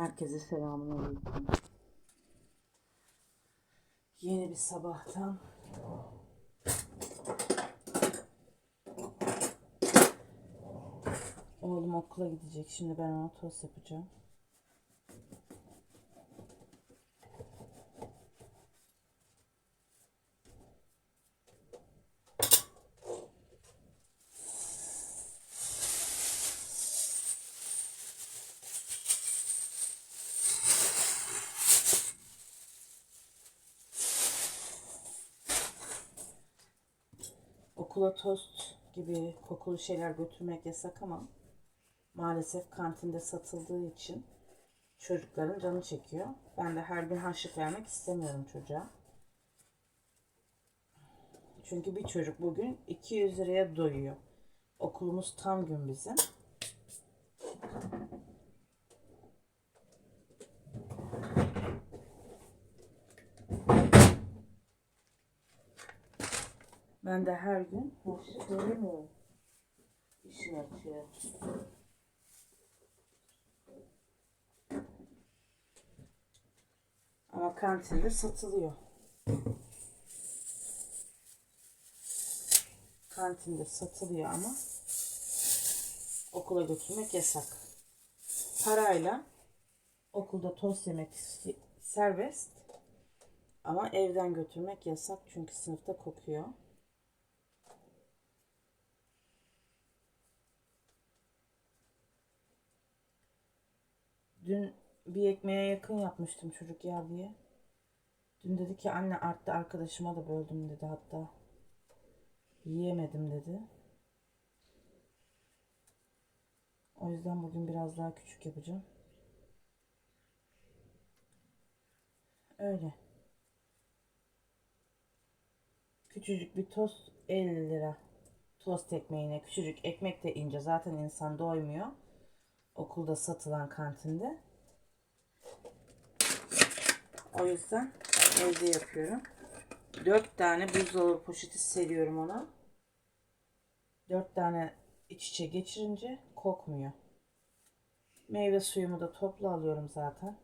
Herkese selamünaleyküm. Yeni bir sabahtan Oğlum okula gidecek. Şimdi ben ona tost yapacağım. Okula tost gibi kokulu şeyler götürmek yasak ama maalesef kantinde satıldığı için çocukların canı çekiyor. Ben de her gün harçlık vermek istemiyorum çocuğa. Çünkü bir çocuk bugün 200 liraya doyuyor. Okulumuz tam gün bizim. Ben de her gün harçlık veremiyorum. İşin açığı. Ama kantinde satılıyor. Kantinde satılıyor ama okula götürmek yasak. Parayla okulda tost yemek serbest ama evden götürmek yasak çünkü sınıfta kokuyor. Dün bir ekmeğe yakın yapmıştım çocuk yer diye. Dün dedi ki anne arttı arkadaşıma da böldüm dedi hatta. Yiyemedim dedi. O yüzden bugün biraz daha küçük yapacağım. Öyle. Küçücük bir tost 50 lira. Tost ekmeğine küçücük ekmek de ince. Zaten insan doymuyor. Okulda satılan kantinde. O yüzden evde yapıyorum. Dört tane buzdolabı poşeti seriyorum ona. Dört tane iç içe geçirince kokmuyor. Meyve suyumu da toplu alıyorum zaten.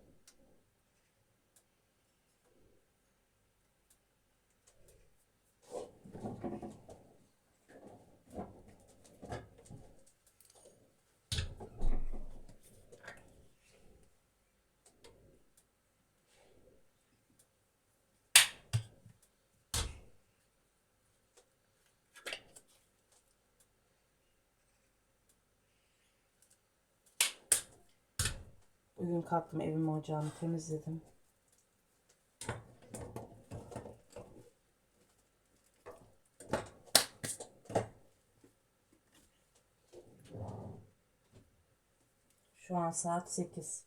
Bugün kalktım evimi ocağımı temizledim. Şu an saat 8.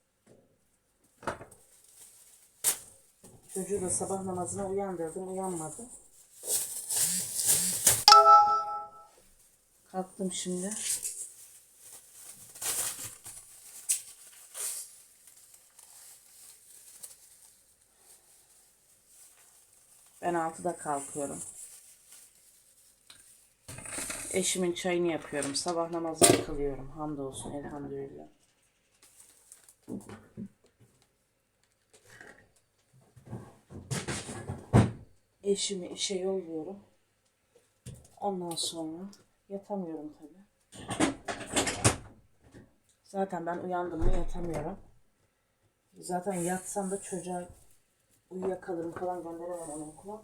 Çocuğu da sabah namazına uyandırdım. Uyanmadı. Kalktım şimdi. Ben 6'da kalkıyorum. Eşimin çayını yapıyorum. Sabah namazını kılıyorum. Hamdolsun elhamdülillah. Eşimi işe yolluyorum. Ondan sonra yatamıyorum tabii. Zaten ben uyandım mı yatamıyorum. Zaten yatsam da çocuğa uyuyakalırım falan gönderemem onu okula.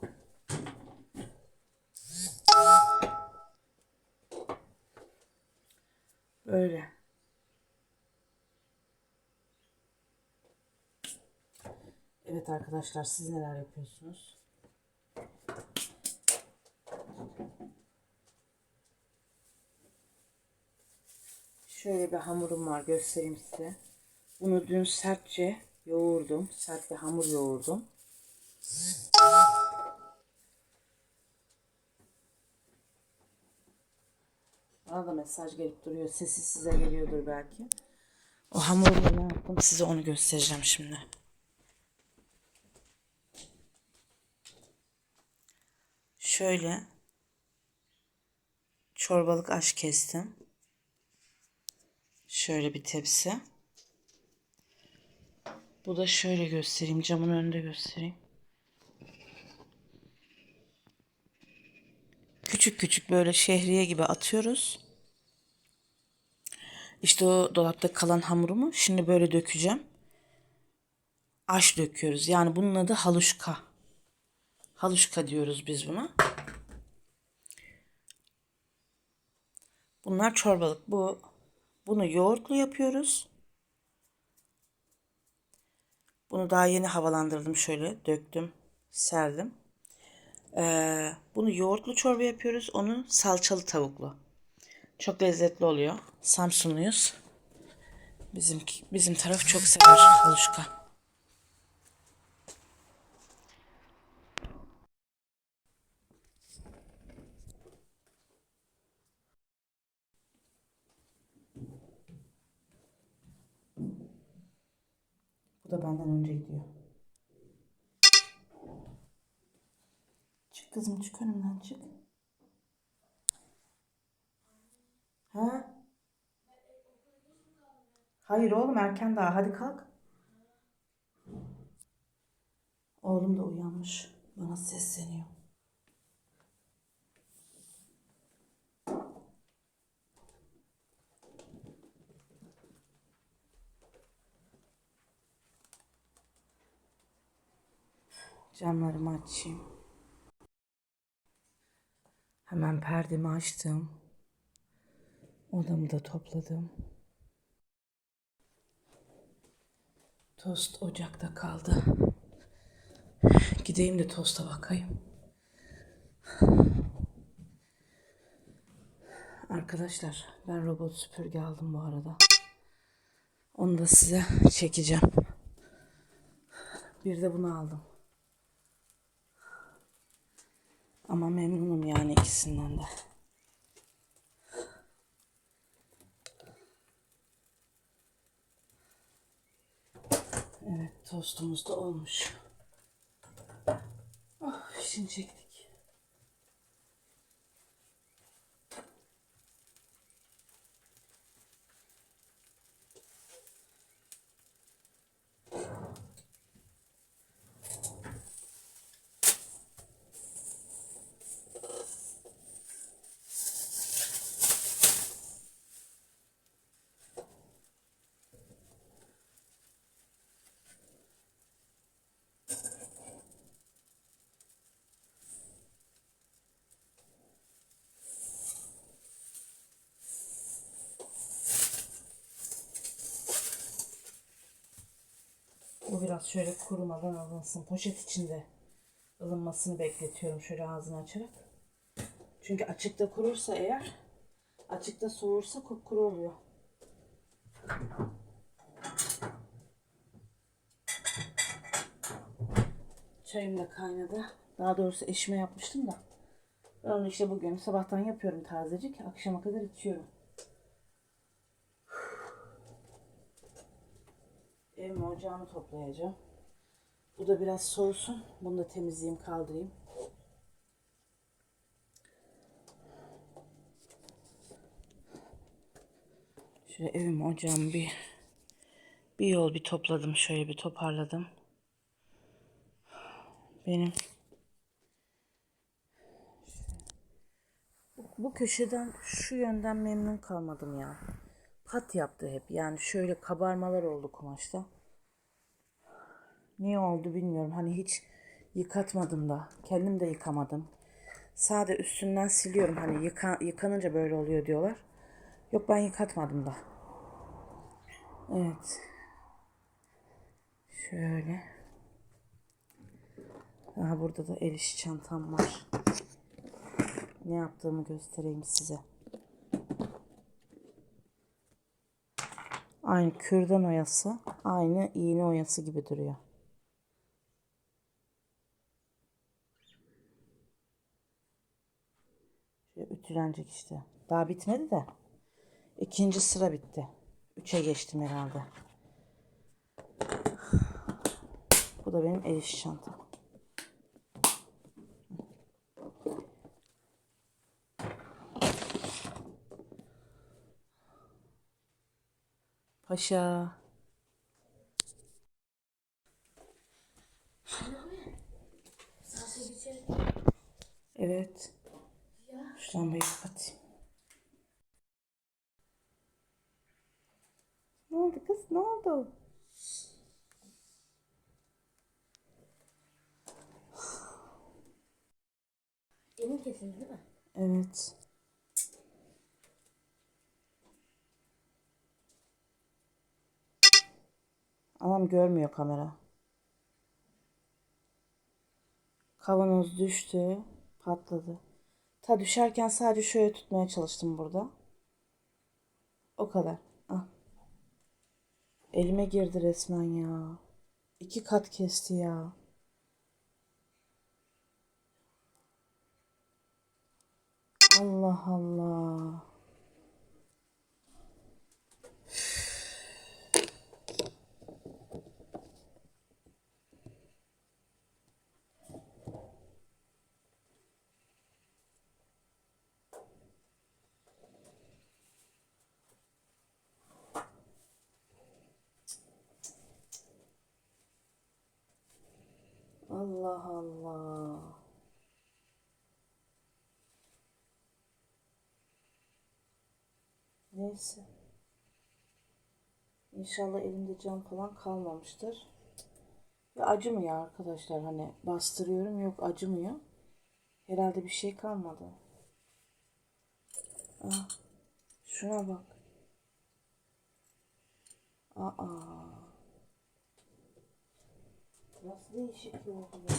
Böyle. Evet arkadaşlar siz neler yapıyorsunuz? Şöyle bir hamurum var göstereyim size. Bunu dün sertçe yoğurdum. Sert bir hamur yoğurdum. Bana da mesaj gelip duruyor. Sesi size geliyordur belki. O hamurla ne yaptım size onu göstereceğim şimdi. Şöyle çorbalık aş kestim. Şöyle bir tepsi. Bu da şöyle göstereyim. Camın önünde göstereyim. Küçük küçük böyle şehriye gibi atıyoruz. İşte o dolapta kalan hamurumu şimdi böyle dökeceğim. Aş döküyoruz. Yani bunun adı haluşka. Haluşka diyoruz biz buna. Bunlar çorbalık. Bu bunu yoğurtlu yapıyoruz. Bunu daha yeni havalandırdım şöyle döktüm, serdim. Ee, bunu yoğurtlu çorba yapıyoruz. Onu salçalı tavuklu. Çok lezzetli oluyor. Samsunluyuz. Bizim bizim taraf çok sever haluşka. Bu da benden önce gidiyor. Kızım çık önümden çık. Ha? Hayır oğlum erken daha hadi kalk. Oğlum da uyanmış. Bana sesleniyor. Camlarımı açayım. Hemen perdemi açtım. Odamı da topladım. Tost ocakta kaldı. Gideyim de tosta bakayım. Arkadaşlar ben robot süpürge aldım bu arada. Onu da size çekeceğim. Bir de bunu aldım. Ama memnunum yani ikisinden de. Evet tostumuz da olmuş. Oh, şimdi çektik. Bu biraz şöyle kurumadan alınsın. Poşet içinde ılınmasını bekletiyorum şöyle ağzını açarak. Çünkü açıkta kurursa eğer, açıkta soğursa kupkuru oluyor. Çayım da kaynadı. Daha doğrusu eşime yapmıştım da. Ben onu işte bugün sabahtan yapıyorum tazecik. Akşama kadar içiyorum. Evimi ocağımı toplayacağım. Bu da biraz soğusun. Bunu da temizleyeyim kaldırayım. Şöyle evimi ocağımı bir bir yol bir topladım. Şöyle bir toparladım. Benim bu köşeden şu yönden memnun kalmadım ya. Pat yaptı hep. Yani şöyle kabarmalar oldu kumaşta. Niye oldu bilmiyorum. Hani hiç yıkatmadım da. Kendim de yıkamadım. Sade üstünden siliyorum. Hani yıka, yıkanınca böyle oluyor diyorlar. Yok ben yıkatmadım da. Evet. Şöyle. Aha burada da el işi çantam var. Ne yaptığımı göstereyim size. Aynı kürdan oyası, aynı iğne oyası gibi duruyor. Şöyle ütülenecek işte. Daha bitmedi de. İkinci sıra bitti. Üçe geçtim herhalde. Bu da benim el işi çantam. Paşa. Evet. Şu lambayı kapatayım. Ne oldu kız? Ne oldu? Elin kesildi değil mi? Evet. Anam görmüyor kamera. Kavanoz düştü, patladı. Ta düşerken sadece şöyle tutmaya çalıştım burada. O kadar. Elime girdi resmen ya. İki kat kesti ya. Allah Allah. Allah Allah. Neyse. İnşallah elimde cam falan kalmamıştır. Ve acımıyor arkadaşlar. Hani bastırıyorum yok acımıyor. Herhalde bir şey kalmadı. Ah, şuna bak. Aa. Nasıl değişik oldu ya.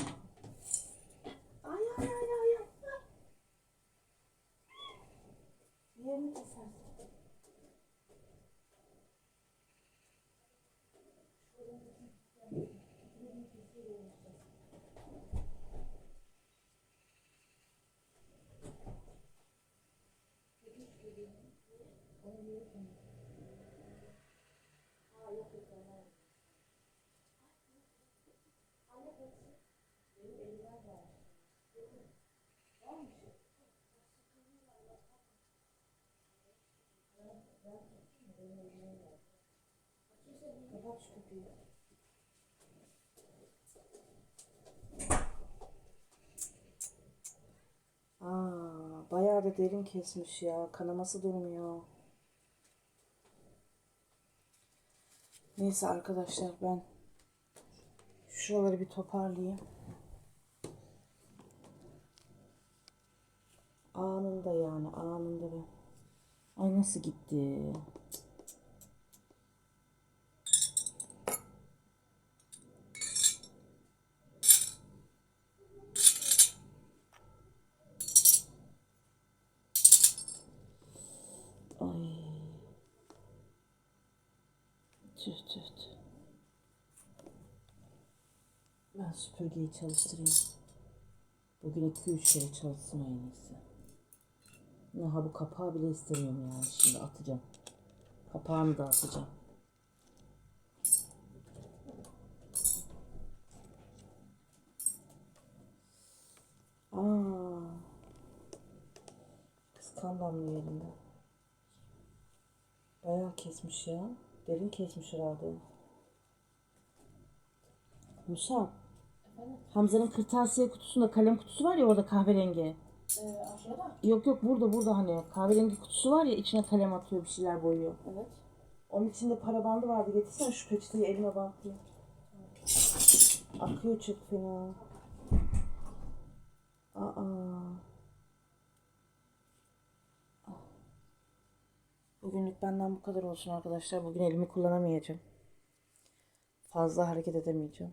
Ay ay ay ay ay. Yerini kesersin. Kapıyı. Aa, bayağı da derin kesmiş ya. Kanaması durmuyor. Neyse arkadaşlar ben şuraları bir toparlayayım. Anında yani anında ben. Ay nasıl gitti? Süpürgeyi çalıştırayım. Bugün 2-3 kere çalışsın en iyisi. Naha bu kapağı bile istemiyorum yani şimdi atacağım. Kapağını da atacağım. Aa. Kıskan damlıyor elimde. Bayağı kesmiş ya. Derin kesmiş herhalde. Musa. Hamza'nın kırtasiye kutusunda kalem kutusu var ya orada kahverengi. Ee, aşağıda. Yok yok burada burada hani kahverengi kutusu var ya içine kalem atıyor bir şeyler boyuyor. Evet. Onun içinde para bandı vardı getirsene şu peçeteyi elime bantlayayım. Akıyor çok fena. Aa. Bugünlük benden bu kadar olsun arkadaşlar. Bugün elimi kullanamayacağım. Fazla hareket edemeyeceğim.